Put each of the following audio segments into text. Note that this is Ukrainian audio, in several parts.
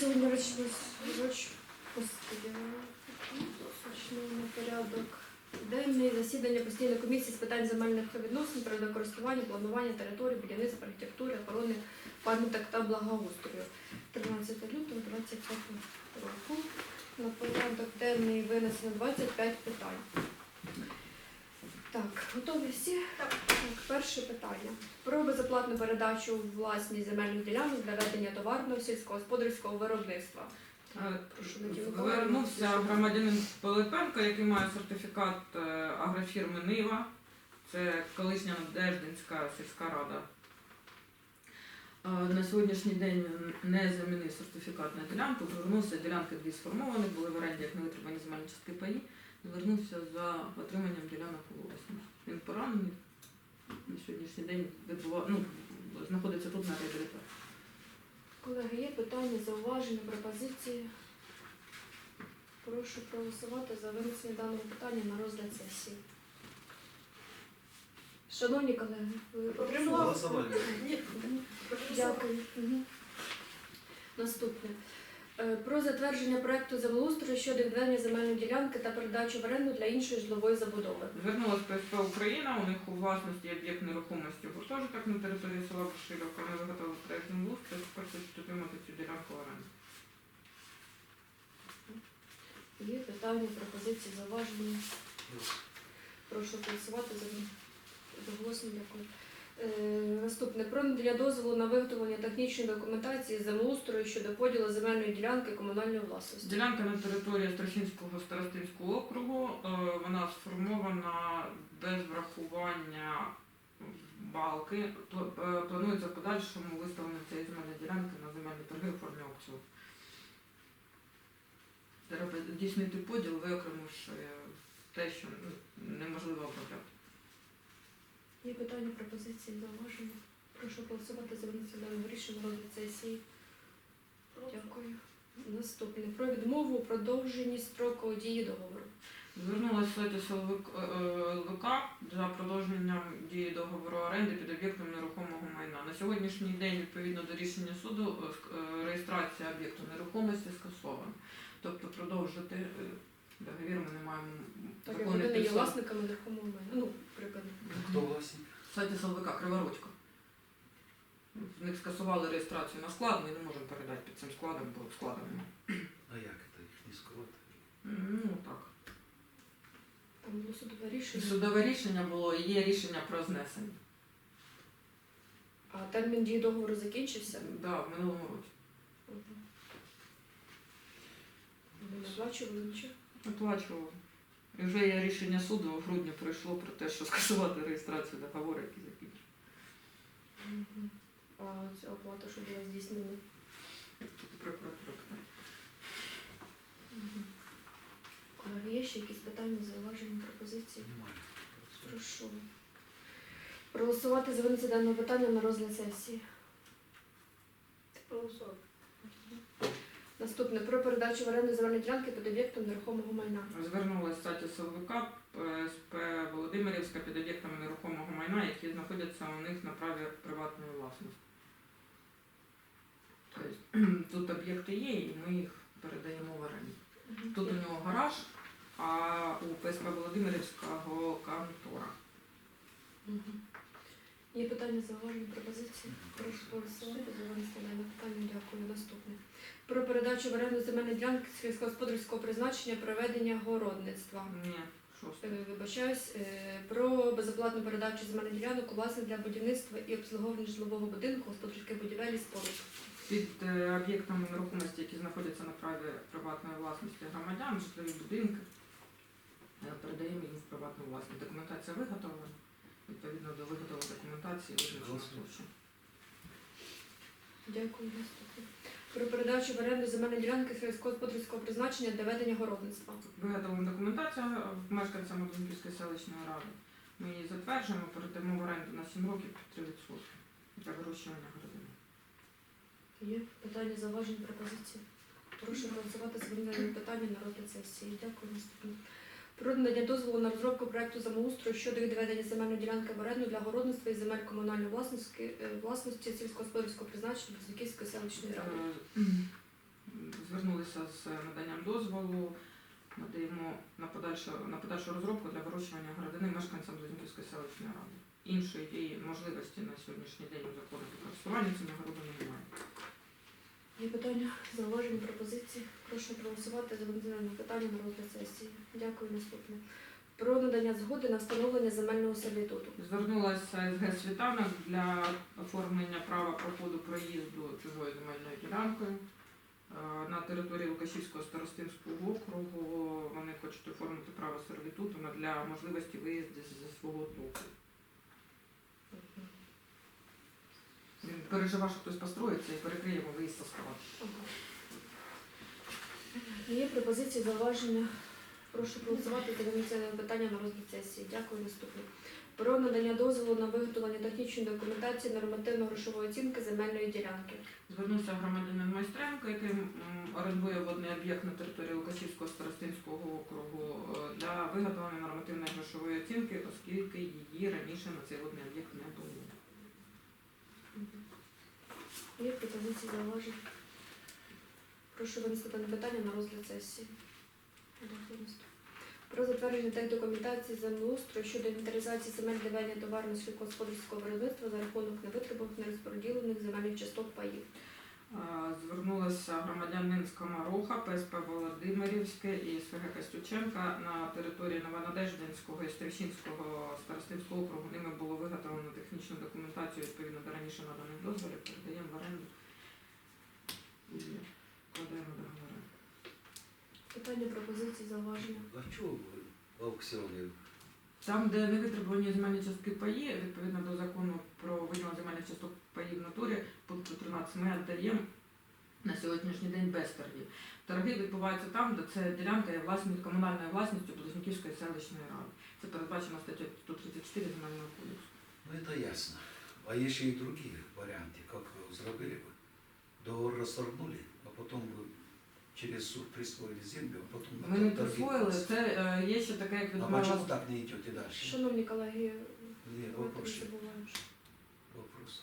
сьогодні господи, розпочнемо порядок. Денний засідання постійної комісії з питань земельних відносин, природокористування, планування території, будівництва, архітектури, охорони пам'яток та благоустрою. 13 лютого 25 року. На порядок денний винесено 25 питань. Так, готові всі? Так. Перше питання. Про безоплатну передачу у власність земельних ділянок для ведення товарного сільськогосподарського виробництва. Е, Прошу, Миколаївна. Громадянин Пилипенко, який має сертифікат е, агрофірми Нива. Це колишня Надеждинська сільська рада. Е, На сьогоднішній день не замінив сертифікат на ділянку. Звернувся, ділянки дві сформовані, були в оренді як невитримані земельні частки паї. Звернувся за отриманням ділянок у власність. Він поранений. На сьогоднішній день відбува... ну, знаходиться тут на реабілітації. Колеги, є питання, зауваження, пропозиції? Прошу проголосувати за винесення даного питання на розгляд сесії. Шановні колеги, ви отримали? Голосували. Ні. Дякую. Наступне. Е, Про затвердження проекту землеустрою щодо відведення земельної ділянки та передачу в оренду для іншої житлової забудови. Звернулась ПСП Україна, у них у власності об'єкт нерухомості гуртожиток на території села Поширівка. Вони виготовили проєкт землеустрою, тепер хочуть отримати цю ділянку в оренду. Є питання, пропозиції, зауваження. Прошу голосувати за доголосно. Дякую. Е, наступне про надання дозволу на виготовлення технічної документації землеустрою щодо поділу земельної ділянки комунальної власності. Ділянка на території Страшинського старостинського округу. е, Вона сформована без врахування балки. Е, Планується в подальшому виставлення цієї земельної ділянки на земельні торги у формі аукціону. Треба здійснити поділ, виокремивши те, що неможливо обробляти. Є питання, пропозиції, зауваження. Прошу голосувати за винесення даного рішення розгляд сесії. Дякую. Наступне про відмову у продовженні строку дії договору. Звернулася в СЛВК за продовженням дії договору оренди під об'єктом нерухомого майна. На сьогоднішній день, відповідно до рішення суду, е, е, реєстрація об'єкту нерухомості скасована. Тобто продовжити е, договір ми не маємо Так як вони не є підстав. власниками нерухомого майна. Ну, припини. Хто власник? В сайті СЛВК Криворучка. В них скасували реєстрацію на склад, ми не можемо передати під цим складом, бо склада немає. А як це їх не скрот? Ну так. Там було судове рішення. Судове рішення було і є рішення про знесення. А термін дії договору закінчився. Да, в минулому році. Мгм. Ви не оплачували нічого? Оплачував. І вже є рішення суду в грудні пройшло про те, що скасувати реєстрацію договору, який закінчив. Мгм. А ця оплата, що була здійснена? Мгм. Колеги, є ще якісь питання, зауваження, пропозиції? Немає. Прошу. Проголосувати за винесення даного питання на розгляд сесії. Проголосувати. Наступне про передачу в оренду земельної ділянки під об'єктом нерухомого майна. Звернулася статі СЛВК СП Володимирівська під об'єктами нерухомого майна, які знаходяться у них на праві приватної власності. Тобто тут об'єкти є, і ми їх передаємо в оренду. Тут у нього гараж, а у ПСП Володимирівського контора. Мгм. Є питання, зауваження, пропозиції? Прошу голосувати за винесення даного питання. Дякую. Наступне. Про передачу в оренду земельної ділянки сільськогосподарського призначення проведення городництва. Ні, шосте. Е, Вибачаюсь, е, про безоплатну передачу земельних ділянок у власність для будівництва і обслуговування житлового будинку, господарських будівель і споруд. Під е, об'єктами нерухомості, які знаходяться на праві приватної власності громадян, житлові будинки, е, передаємо їм в приватну власність. Документація виготовлена. Відповідно до виготовленої документації визначена Голосуємо. Дякую. Наступне. Про передачу в оренду земельної ділянки сільськогосподарського призначення для ведення городництва. Виготовлена документація мешканцями Донківської селищної ради. Ми її затверджуємо, передаємо в оренду на 7 років під 3% для вирощування городини. Є питання, зауважень, пропозиції? Прошу голосувати за питання на розгляд сесії. Дякую. Наступне. Про надання дозволу на розробку проекту замоустрою щодо відведення земельної ділянки в оренду для городництва і земель комунальної власності, е, власності сільськогосподарського призначення Близнюківської селищної ради. Е, з наданням дозволу. Надаємо на подальшу, на подальшу розробку для вирощування городини мешканцям Близнюківської селищної ради. Іншої можливості на сьогоднішній день узаконити користування цими городами немає. Є питання, зауваження, пропозиції. Прошу проголосувати за винесення питання на розгляд сесії. Дякую. Наступне. Про надання згоди на встановлення земельного сервітуту. Звернулася СГ Світанок для оформлення права проходу проїзду чужою земельною ділянкою. Е, На території Лукашівського старостинського округу вони хочуть оформити право сервітуту для можливості виїзду зі свого току. Він переживав, що хтось построїться і перекриє йому виїзд со складу. Є пропозиції, зауваження. Прошу проголосувати за винесення питання на розгляд сесії. Дякую. Наступне. Про надання дозволу на виготовлення технічної документації нормативно-грошової оцінки земельної ділянки. Звернувся громадянин Майстренко, який орендує водний об'єкт на території Лукашівського старостинського округу е, для виготовлення нормативної грошової оцінки, оскільки її раніше на цей водний об'єкт не було. Є пропозиції зауважень. Прошу винести дане питання на розгляд сесії. Про затвердження та документації землеустрою щодо інвентаризації земель ведення товарно сільськогосподарського виробництва за рахунок невитребуваних нерозподілених земельних часток паїв. Звернулася громадянин з ПСП Володимирівське і СВГ Костюченка на території Новонадеждинського і Стрівчинського старостинського округу. Ними було виготовлено технічну документацію відповідно до раніше наданих дозволів, передаємо в оренду і вкладаємо договори. Питання, пропозиції, зауваження. А чого ви в аукціоні? Там, де не витребувані земельні частки паї, відповідно до закону про виділення земельних часток паї в натурі, пункту 13, ми віддаємо на сьогоднішній день без торгів. Торги відбуваються там, де ця ділянка є власність, комунальною власністю Близнюківської селищної ради. Це передбачено статтю 134 земельного кодексу. Ну это ясно. А есть еще и другие варианты, как зробили бы. Договор расторгнули, а потом вы через суд присвоили землю, а потом... Ми не присвоїли, це е, є ще таке, як А почему відбувалося. так не идете дальше? Шановні колеги, Не, давайте вопрос. ще. забуваємо. що- Вопрос.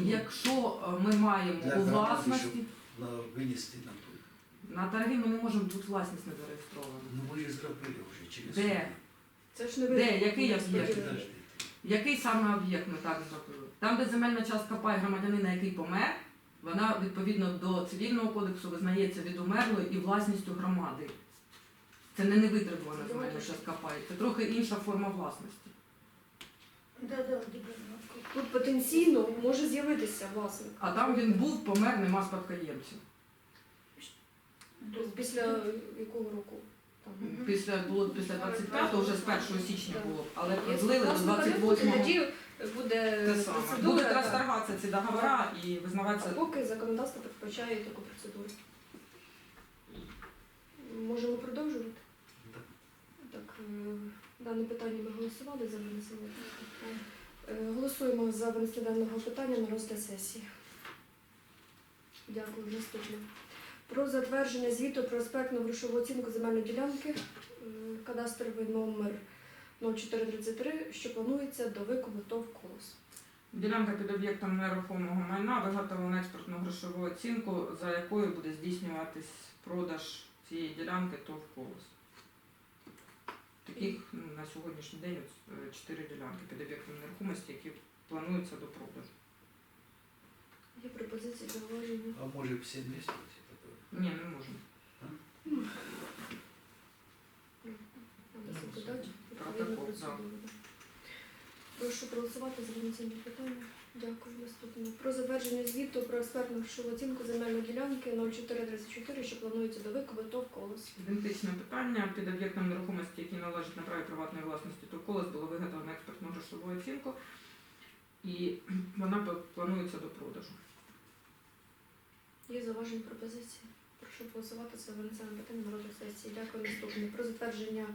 Е, Якщо е, ми маємо Для у громади, власності, На, вынести на ту. на торги ми не можемо, тут власність не зареєстрована. Ну вы же зробили уже через Де? суд. Це ж не Де? ви. Який не об'єкт? Подождите. Який саме об'єкт ми так зробили? Там, де земельна частка пай громадянина, який помер, вона відповідно до цивільного кодексу визнається від умерлої і власністю громади. Це не невитребувана земельна частка пай, це трохи інша форма власності. Тут потенційно може з'явитися власник. А там він був, помер, нема спадкоємців. Тобто після якого року? Там. Після було після 25-го, вже з 1 січня було, але продлили до власника не буде, 28-го. Буде Те саме. процедура. Будуть так. розторгатися ці договори і А визнаватися. поки законодавство передбачає таку процедуру. Можемо продовжувати? Так. Так, е, дане питання ми голосували за винесення. Е, Голосуємо за винесення даного питання на розгляд сесії. Дякую. Наступне. Про затвердження звіту про аспектну грошову оцінку земельної ділянки, е, кадастровий номер 0433, що планується до викупу ТОВ «Колос». Ділянка під об'єктом нерухомого майна виготовлена експортну грошову оцінку, за якою буде здійснюватись продаж цієї ділянки ТОВ «Колос». Таких на сьогоднішній день от, е, чотири ділянки під об'єктом нерухомості, які плануються до продажу. Є пропозиції зауваження. А может все вместе? это Ні, не можемо. Надо запитати. Протокол, відповідну да. процедуру, да. Прошу проголосувати за винесення питання. Дякую. Наступне. Про затвердження звіту про експертну грошову оцінку земельної ділянки 0434, що планується до викупу ТОВ «Колос». Ідентичне питання під об'єктом нерухомості, який належить на праві приватної власності ТОВ «Колос», було виготовлено експертну грошову оцінку, і вона планується до продажу. Є зауважені пропозиції. Прошу голосувати за винесення питання на розгляд сесії. Дякую. Наступне. Про затвердження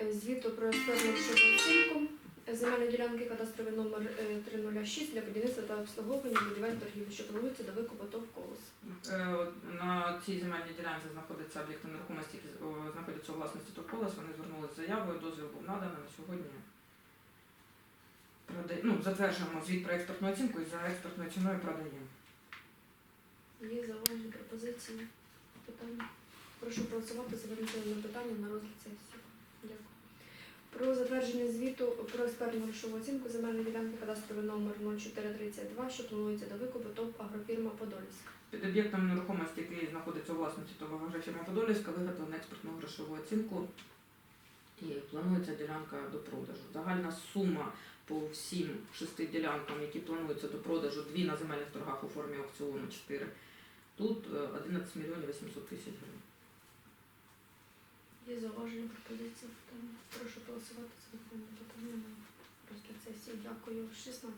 е, звіту про експертну грошову оцінку земельної ділянки кадастровий номер е, 306 для будівництва та обслуговування будівель торгівлі, що планується до викупу ТОВ «Колос». Е, На цій земельній ділянці знаходиться об'єкти нерухомості, які о, знаходяться у власності Торколес. Вони звернулися з заявою, дозвіл був наданий на сьогодні. прода- Ну, затверджуємо звіт про експертну оцінку і за експертною ціною продаємо. Є зауважені пропозиції, питання. Прошу проголосувати за вирішення питання на розгляд сесії. Дякую. Про затвердження звіту про експертну грошову оцінку земельної ділянки кадастровий номер 0432, що планується до викупу ТОП агрофірма Подольська. Під об'єктом нерухомості, який знаходиться у власності того агрофірма Подолівська, виготовлено експертну грошову оцінку і планується ділянка до продажу. Загальна сума по всім шести ділянкам, які плануються до продажу, дві на земельних торгах у формі аукціону, чотири. Тут е, 11 мільйонів 800 тисяч гривень. Є зауваження пропозиції. Прошу голосувати за питання розгляд сесії. Дякую. 16.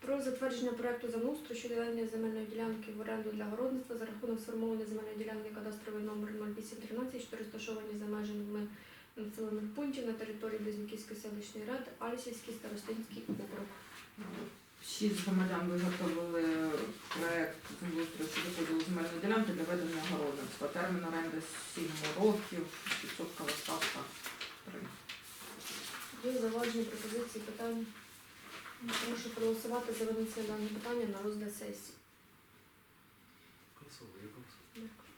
Про затвердження проекту замустрою щодо ведення земельної ділянки в оренду для городництва за рахунок сформованої земельної ділянки кадастровий номер 0813, що розташовані за межами населених пунктів на території Близнюківської селищної ради, Альсівський старостинський округ. Шість громадян виготовили проект землеустрою щодо поділу земельної ділянки для ведення городництва. Термін оренди 7 років, відсоткова ставка 3. Є зауваження пропозиції питань. Прошу проголосувати за винесення даного питання на розгляд сесії. Голосовые, голосовые. Дякую.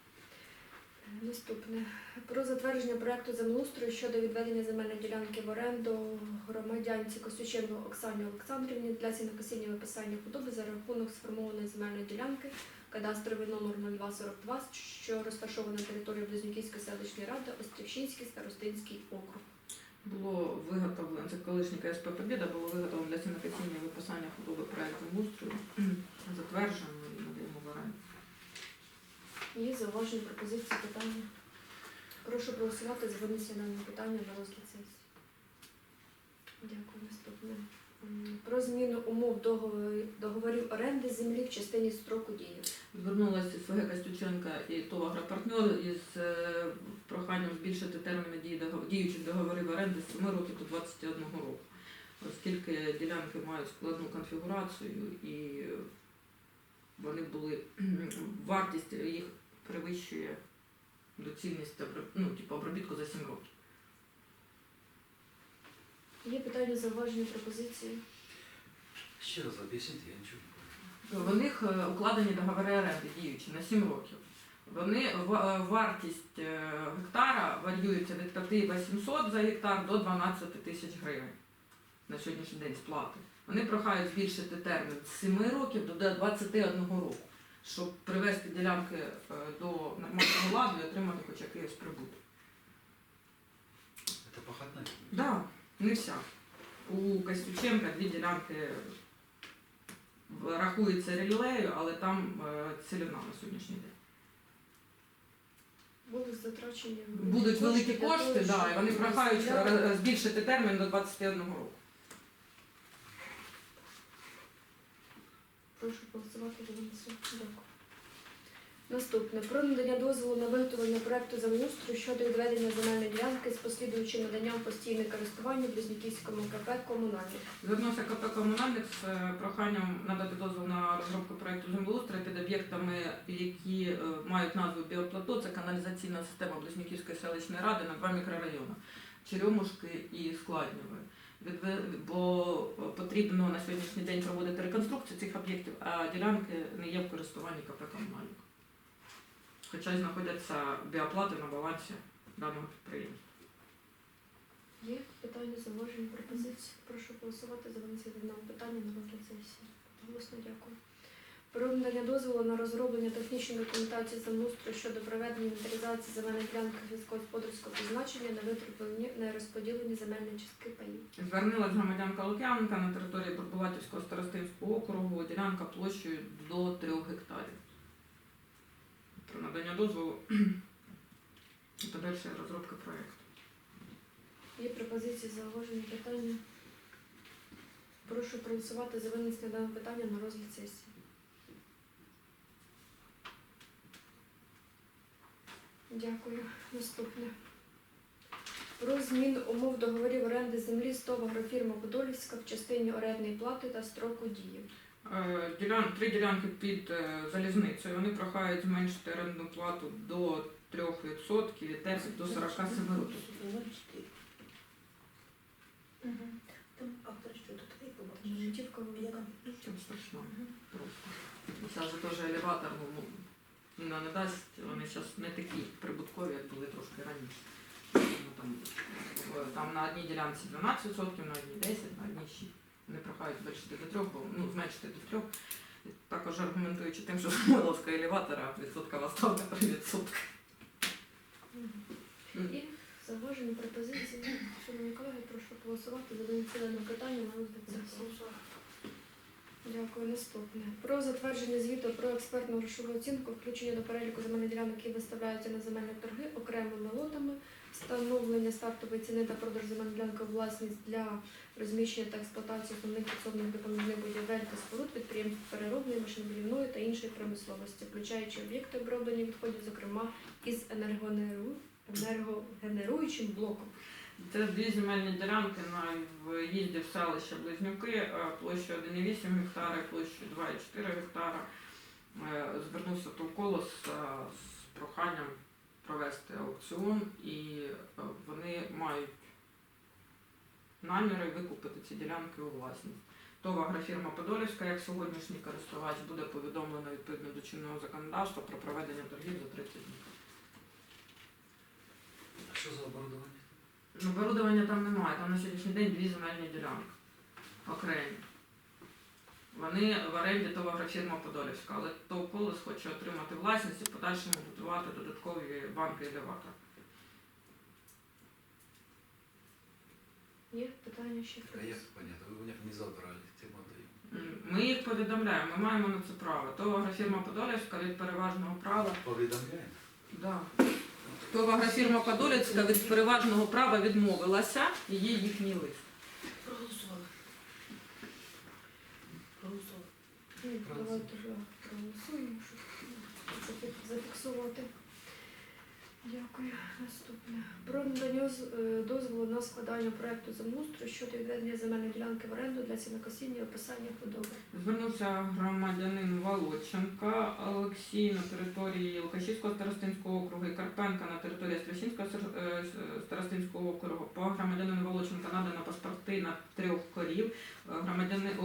Е, Наступне. Про затвердження проекту землеустрою щодо відведення земельної ділянки в оренду громадянці Костюченко Оксані Олександрівні для сінокосіння виписання худоби за рахунок сформованої земельної ділянки кадастровий номер 0242, що розташована на території Близнюківської селищної ради, Острівщинський старостинський округ. Було виготовлено, це колишній КСП Побіда, було виготовлено для сінокосіння виписання худоби проект землеустрою, затверджено і надаємо в оренду. Є зауваження пропозиції питання. Прошу проголосувати за даного питання на розгляд сесії. Дякую. Наступне. Про зміну умов договорів, оренди землі в частині строку дії. Звернулася СВГ Костюченка і ТОВ «Агропартнер» із е, проханням збільшити терміни дії діючих договорів оренди з 7 років до 21 року, оскільки ділянки мають складну конфігурацію і вони були вартість їх перевищує доцільність ну, типу, обробітку за 7 років. Є питання, зауваження, пропозиції. Еще раз объясните, я ничего не понял. В них е, укладені договори оренди діючі на 7 років. Вони е, вартість е, гектара варіюється від 5 800 за гектар до 12 тисяч гривень на сьогоднішній день сплати. Вони прохають збільшити термін з 7 років до 21 року, щоб привести ділянки е, до нормального ладу і отримати хоч якийсь прибуток. Это пахотная? Да, не вся. У Костюченка дві ділянки в- рахується релею, але там е, на сьогоднішній день. Будуть затрачені Будуть великі кошти, того, да, і вони прохають е, збільшити термін до 21 року. Прошу голосувати винесення. Дякую. Наступне. Про надання дозволу на виготовлення проекту землеустрою щодо відведення земельної ділянки з послідуючим наданням постійне користування Близнюківському КП комунальник. Звернувся КП комунальник з проханням надати дозвіл на розробку проекту землеустрою під об'єктами, які е, мають назву біоплато. Це каналізаційна система Близнюківської селищної ради на два мікрорайони Черемушки і Складнєве. Бо потрібно на сьогоднішній день проводити реконструкцію цих об'єктів, а ділянки не є в користуванні КП комунальник. Хоча й знаходяться біоплати на балансі даного підприємства. Є питання, зауваження, пропозиції. Прошу голосувати за винесення даного питання на розгляд сесії. Голосно дякую. Про надання дозволу на розроблення технічної документації землеустрою щодо проведення інвентаризації земельної ділянки сільськогосподарського призначення на витребувані на розподілені земельні частки паїв. Звернулась громадянка Лук'янка на території Бурбулатівського старостинського округу, ділянка площею до 3 гектарів. Про надання дозволу і подальша розробка проєкту. Є пропозиції, зауваження, питання. Прошу проголосувати за винесення даного питання на розгляд сесії. Дякую. Наступне. Про зміну умов договорів оренди землі з ТОВ агрофірма Подолівська в частині орендної плати та строку дії. Е, Ділян, три ділянки під е, залізницею. Вони прохають зменшити орендну плату до 3% і термін до 47 років. Там автор що тут ти побачиш. Життівка велика. Нічого страшного. Просто. Зараз же теж елеватор, ну, Ніна не дасть, вони зараз не такі прибуткові, як були трошки раніше. Ну, Там, е, там на одній ділянці 12%, на одній 10%, на одній 6%. Вони прохають збільшити до 3%, бо ну, зменшити до 3%. Також аргументуючи тим, що Миловська елеватора відсоткова ставка 3%. І зауважені пропозиції. Шановні колеги, прошу голосувати за дане питання на розгляд сесії. Дякую. Наступне. Про затвердження звіту про експертну грошову оцінку, включення до переліку земельних ділянок, які виставляються на земельні торги окремими лотами, встановлення стартової ціни та продаж земельної ділянки у власність для розміщення та експлуатації основних підсобних допоміжних будівель та споруд підприємств переробної, машинобудівної та іншої промисловості, включаючи об'єкти оброблення відходів, зокрема із енергогенеруючим блоком. Це дві земельні ділянки на в'їзді в селище Близнюки, е, площею 1,8 гектара, і площею 2,4 гектара. Е, Звернувся Товколос е, з проханням провести аукціон, і е, вони мають наміри викупити ці ділянки у власність. ТОВ агрофірма Подолівська, як сьогоднішній користувач, буде повідомлено відповідно до чинного законодавства про проведення торгів за 30 днів. А що за оборудовання? Ну, оборудовання там немає, там на сьогоднішній день дві земельні ділянки окремі. Вони в оренді ТОВ агрофірма Подолівська, але ТОВ Колес хоче отримати власність і в подальшому будувати додаткові банки елеватор. Є питання ще А як понятно? Ви у не забрали, цим отдаємо. Ми їх повідомляємо, ми маємо на це право. ТОВ агрофірма Подолівська від переважного права. Повідомляємо? Да. ТОВ агрофірма Подолівська від переважного права відмовилася, і є їхній лист. Проголосували. Давайте вже проголосуємо, щоб зафі- зафіксувати. Дякую. Наступне. Про надання е, дозволу на складання проекту землеустрою щодо відведення земельної ділянки в оренду для сінокосіння і описання худоби. Звернувся громадянин Володченка Олексій на території Лукашівського старостинського округу і Карпенка на території Страшинського е, старостинського округу. По громадянину Володченка надано паспорти на трьох корів. Е, Громадяни, у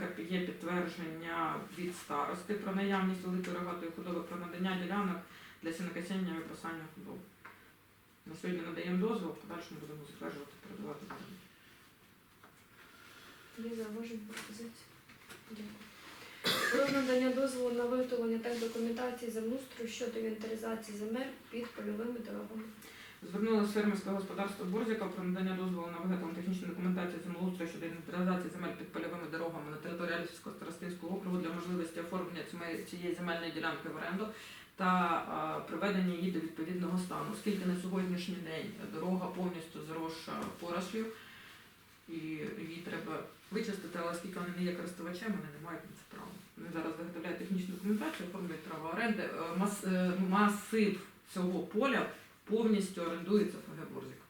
Карпенка є підтвердження від старости про наявність великої рогатої худоби, про надання ділянок для сінокосіння і випасання худоби. На сьогодні надаємо дозвіл, в подальшому будемо затверджувати, продавати. землю. Є зауваження пропозиції? Дякую. Про надання дозволу на виготовлення та документації землеустрою щодо інвентаризації земель під польовими дорогами. Звернулося фермерське господарство Борзіка про надання дозволу на виготовлення технічної документації землеустрою щодо інвентаризації земель під польовими дорогами на території Альфівського старостинського округу для можливості оформлення цієї- земельної ділянки в оренду та приведення її до відповідного стану, оскільки на сьогоднішній день дорога повністю заросша порослю, і її треба вичистити, але оскільки вони не є користувачем, вони не мають на це права. Вони зараз виготовляють технічну документацію, оформлюють право оренди. Е, е, масив цього поля повністю орендується ФГ Борзик.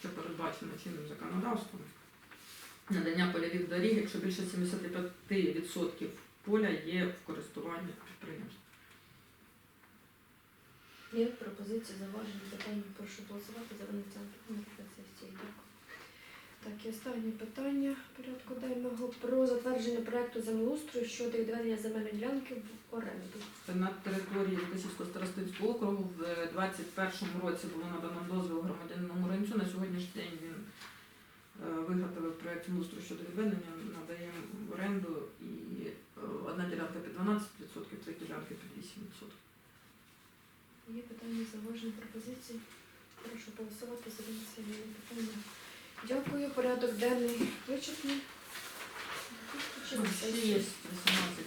Що передбачено чинним законодавством. Надання польових доріг, якщо більше 75% поля є в користуванні підприємств. Є пропозиції, зауваження, питання. Прошу голосувати за винесення сесії. І останнє питання порядку денного про затвердження проекту землеустрою щодо відведення земельної ділянки в оренду. На території Лукашівського старостинського округу в 2021 році було надано дозвіл громадянину Муринцю. На сьогоднішній день він е, виготовив проєкт землеустрою щодо відведення, надаємо в оренду і е, одна ділянка під 12%, три ділянки під 8%. Є питання, зауваження, пропозиції. Прошу голосувати за винесення питання. Дякую, порядок денний вичерпний. Ще є 18.